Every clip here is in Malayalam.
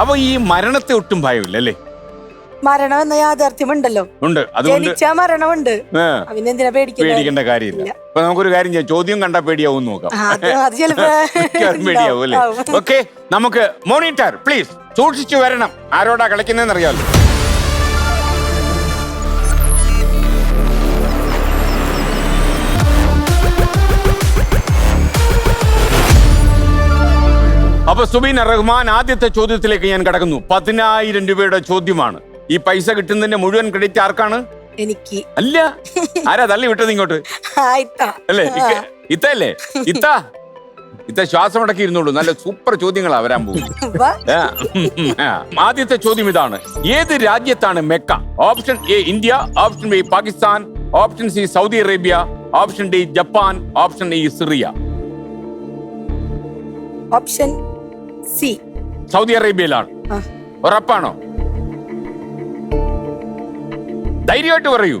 അപ്പൊ ഈ മരണത്തെ ഒട്ടും ഭയമില്ല അല്ലേ? മരണം എന്ന യാഥാർത്ഥ്യം ഉണ്ടല്ലോ. ഉണ്ട്. അതുകൊണ്ട് ജനിച്ച മരണമുണ്ട്. പേടിക്കുന്നത് പേടിക്കേണ്ട കാര്യമില്ല. അപ്പൊ നമുക്കൊരു കാര്യം ചെയ്യാം. ചോദ്യം കണ്ടാ പേടിയാവും നോക്കാം. ആ, അത് അത് ചിലപ്പോ മിക്കവാറും പേടിയാവും അല്ലേ. ഓക്കെ നമുക്ക് മോണിറ്റർ പ്ലീസ് സൂക്ഷിച്ചു വരണം. ആരോടാ കളിക്കുന്നതെന്ന് അറിയാമല്ലോ. അപ്പൊ സുബീൻ റഹ്മാൻ ആദ്യത്തെ ചോദ്യത്തിലേക്ക് ഞാൻ കടക്കുന്നു. പതിനായിരം രൂപയുടെ ചോദ്യമാണ്. ഈ പൈസ കിട്ടുന്നതിന്റെ മുഴുവൻ ക്രെഡിറ്റ് ആർക്കാണ്? എനിക്ക്. അല്ല. ആരാ തള്ളി വിട്ടത് ഇങ്ങോട്ട്? അല്ലേ? ഇത്ത ഇത്തല്ലേ ഇത്ത? ഇത്ത ശ്വാസം അടക്കി ഇരുന്നുള്ളൂ നല്ല സൂപ്പർ ചോദ്യങ്ങളാ വരാൻ പോകും. ആദ്യത്തെ ചോദ്യം ഇതാണ്. ഏത് രാജ്യത്താണ് Mecca? Option A India option B Pakistan option C Saudi Arabia option D Japan option E Syria. Option C. Saudi അറേബ്യയിലാണ്. ഉറപ്പാണോ? ധൈര്യമായിട്ട് പറയൂ.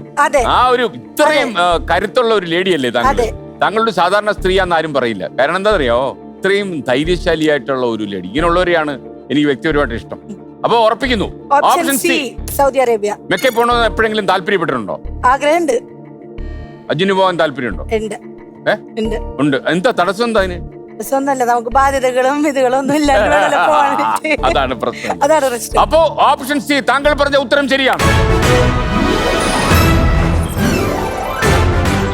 ആ ഒരു ഇത്രയും കരുത്തുള്ള ഒരു ലേഡിയല്ലേ താങ്കൾ. താങ്കളുടെ സാധാരണ സ്ത്രീയാന്ന് ആരും പറയില്ല. കാരണം എന്താ അറിയോ? ഇത്രയും ധൈര്യശാലിയായിട്ടുള്ള ഒരു ലേഡി. ഇങ്ങനെയുള്ളവരെയാണ് എനിക്ക് വ്യക്തിപരമായിട്ട് ഇഷ്ടം. അപ്പൊ ഉറപ്പിക്കുന്നു. Option C Saudi Arabia. മെക്കെ പോണോ എപ്പോഴെങ്കിലും താല്പര്യപ്പെട്ടിട്ടുണ്ടോ? ആഗ്രഹമുണ്ട്. അജിന് പോകാൻ താല്പര്യമുണ്ടോ? ഉണ്ട്. ഉണ്ട്. എന്താ തടസ്സം എന്താ അതിന്? ഒന്നല്ല നമുക്ക് ബാധ്യതകളും ഇതുകളും ഒന്നും ഇല്ലാണ്ട് വേണമല്ലോ പോകാനായിട്ട്. അതാണ് പ്രശ്നം. അതാണ് പ്രശ്നം. അപ്പോ ഓപ്ഷൻ സി താങ്കൾ പറഞ്ഞ ഉത്തരം ശരിയാണ്.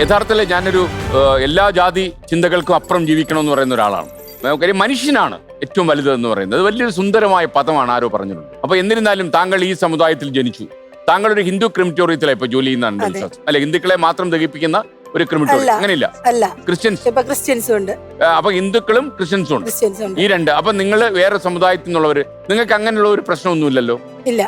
യഥാർത്ഥത്തിൽ ഞാനൊരു ഏഹ്, എല്ലാ ജാതി ചിന്തകൾക്കും അപ്പുറം ജീവിക്കണം എന്ന് പറയുന്ന ഒരാളാണ്. നമുക്കറിയാം മനുഷ്യനാണ് ഏറ്റവും വലുത് എന്ന് പറയുന്നത്. അത് വലിയൊരു സുന്ദരമായ പദമാണ് ആരോ പറഞ്ഞിട്ടുണ്ട്. അപ്പൊ എന്നിരുന്നാലും താങ്കൾ ഈ സമുദായത്തിൽ ജനിച്ചു. താങ്കൾ ഒരു ഹിന്ദു ക്രിമിറ്റോറിയത്തിലാണ് ഇപ്പൊ ജോലി ചെയ്യുന്നതാണ് എന്റെ അതെ. വിശ്വാസം അല്ലെ ഹിന്ദുക്കളെ മാത്രം ദഹിപ്പിക്കുന്ന ഒരു ക്രിമിറ്റോറിയം. അങ്ങനെയില്ല. അല്ല. ക്രിസ്ത്യൻസ് ഇപ്പൊ ക്രിസ്ത്യൻസും ഉണ്ട് അപ്പൊ ഹിന്ദുക്കളും ക്രിസ്ത്യൻസും ഉണ്ട് ക്രിസ്ത്യൻസും ഉണ്ട് ഈ രണ്ട്. അപ്പൊ നിങ്ങൾ വേറെ സമുദായത്തിൽ നിന്നുള്ളവര് നിങ്ങൾക്ക് അങ്ങനെയുള്ള ഒരു പ്രശ്നമൊന്നുമില്ലല്ലോ? ഇല്ല.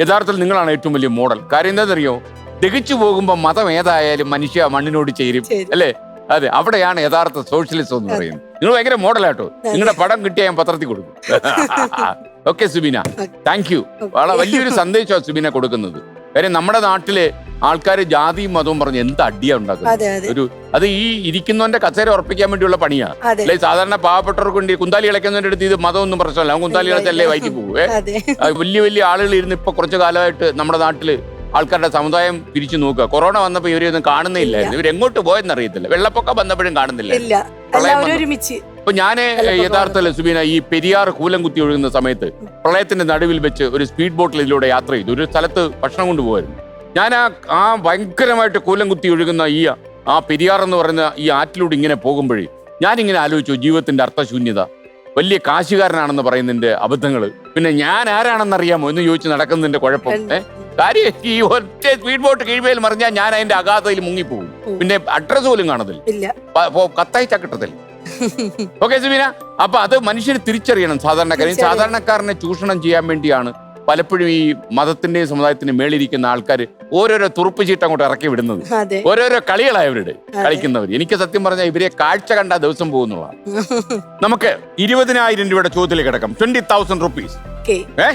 യഥാർത്ഥത്തിൽ നിങ്ങളാണ് ഏറ്റവും വലിയ മോഡൽ. കാര്യം എന്താണെന്നറിയോ? ദഹിച്ചു പോകുമ്പോൾ മതം ഏതായാലും മനുഷ്യ മണ്ണിനോട് ചേരും. അല്ലേ? അതെ. അവിടെയാണ് യഥാർത്ഥ സോഷ്യലിസം എന്ന് പറയുന്നത്. നിങ്ങൾ ഭയങ്കര മോഡലാട്ടോ. നിങ്ങളുടെ പടം കിട്ടിയാൽ ഞാൻ പത്രത്തിൽ കൊടുക്കും. ഓക്കെ സുബീന. താങ്ക് യു വളരെ വലിയൊരു സന്ദേശമാണ് സുബീന കൊടുക്കുന്നത്. കാര്യം നമ്മുടെ നാട്ടിലെ ആൾക്കാർ ജാതിയും മതവും പറഞ്ഞ് എന്ത് അടിയാ ഉണ്ടാക്കുന്നത്? ഒരു അത് ഈ ഇരിക്കുന്നവന്റെ കസേര ഉറപ്പിക്കാൻ വേണ്ടിയുള്ള പണിയാ. അല്ലെ? സാധാരണ പാവപ്പെട്ടവർക്ക് വേണ്ടി കുന്താലി ഇളക്കുന്നതിന്റെ അടുത്ത് ഇത് മതമൊന്നും പ്രശ്നമല്ല. അവൻ കുന്താലി ഇളച്ചല്ലേ വൈകി പോവേ. അതെ. വലിയ വലിയ ആളുകൾ ഇരുന്ന് ഇപ്പൊ കുറച്ചു കാലമായിട്ട് നമ്മുടെ നാട്ടിൽ ആൾക്കാരുടെ സമുദായം പിരിച്ചു നോക്കുക. കൊറോണ വന്നപ്പോ ഇവരൊന്നും കാണുന്നേ ഇല്ലായിരുന്നു ഇവരെങ്ങോട്ട് പോയെന്ന് അറിയത്തില്ല. വെള്ളപ്പൊക്കം വന്നപ്പോഴും കാണുന്നില്ല അപ്പൊ ഞാൻ യഥാർത്ഥ സുബീന ഈ പെരിയാർ കൂലം കുത്തി ഒഴുകുന്ന സമയത്ത് പ്രളയത്തിന്റെ നടുവിൽ വെച്ച് ഒരു സ്പീഡ് ബോട്ടിൽ ഇതിലൂടെ യാത്ര ചെയ്തു. ഒരു സ്ഥലത്ത് ഭക്ഷണം കൊണ്ടുപോകായിരുന്നു ഞാൻ ആ ആ ഭയങ്കരമായിട്ട് കൂലം കുത്തി ഒഴുകുന്ന ഈ ആ പെരിയാർ എന്ന് പറയുന്ന ഈ ആറ്റിലൂടെ ഇങ്ങനെ പോകുമ്പോഴേ ഞാനിങ്ങനെ ആലോചിച്ചു ജീവിതത്തിന്റെ അർത്ഥശൂന്യത. വലിയ കാശുകാരനാണെന്ന് പറയുന്നതിന്റെ അബദ്ധങ്ങൾ പിന്നെ ഞാൻ ആരാണെന്നറിയാമോ എന്ന് ചോദിച്ച് നടക്കുന്നതിന്റെ കുഴപ്പം? കാര്യം ഈ ഒറ്റ സ്പീഡ് ബോട്ട് കീഴ്മേൽ മറിഞ്ഞാൽ ഞാൻ അതിന്റെ അഗാധയിൽ മുങ്ങിപ്പോകും. പിന്നെ അഡ്രസ് പോലും കാണത്തില്ല. ഇല്ല. കിട്ടത്തില്ല ഓക്കെ സുബീന. അപ്പൊ അത് മനുഷ്യന് തിരിച്ചറിയണം സാധാരണക്കാരൻ. സാധാരണക്കാരനെ ചൂഷണം ചെയ്യാൻ വേണ്ടിയാണ് പലപ്പോഴും ഈ മതത്തിന്റെയും സമുദായത്തിന്റെയും മേളിരിക്കുന്ന ആൾക്കാർ ഓരോരോ തുറുപ്പ് ചീട്ട് അങ്ങോട്ട് ഇറക്കി വിടുന്നത്. ഓരോരോ കളികളാണ് അവരുടെ കളിക്കുന്നവർ. എനിക്ക് സത്യം പറഞ്ഞാൽ ഇവരെ കാഴ്ച കണ്ട ദിവസം പോകുന്നുള്ളതാണ്. നമുക്ക് ഇരുപതിനായിരം രൂപയുടെ ചോദ്യത്തിലേക്ക് കിടക്കാം. ട്വന്റി തൗസൻഡ് റുപ്പീസ് ഏ?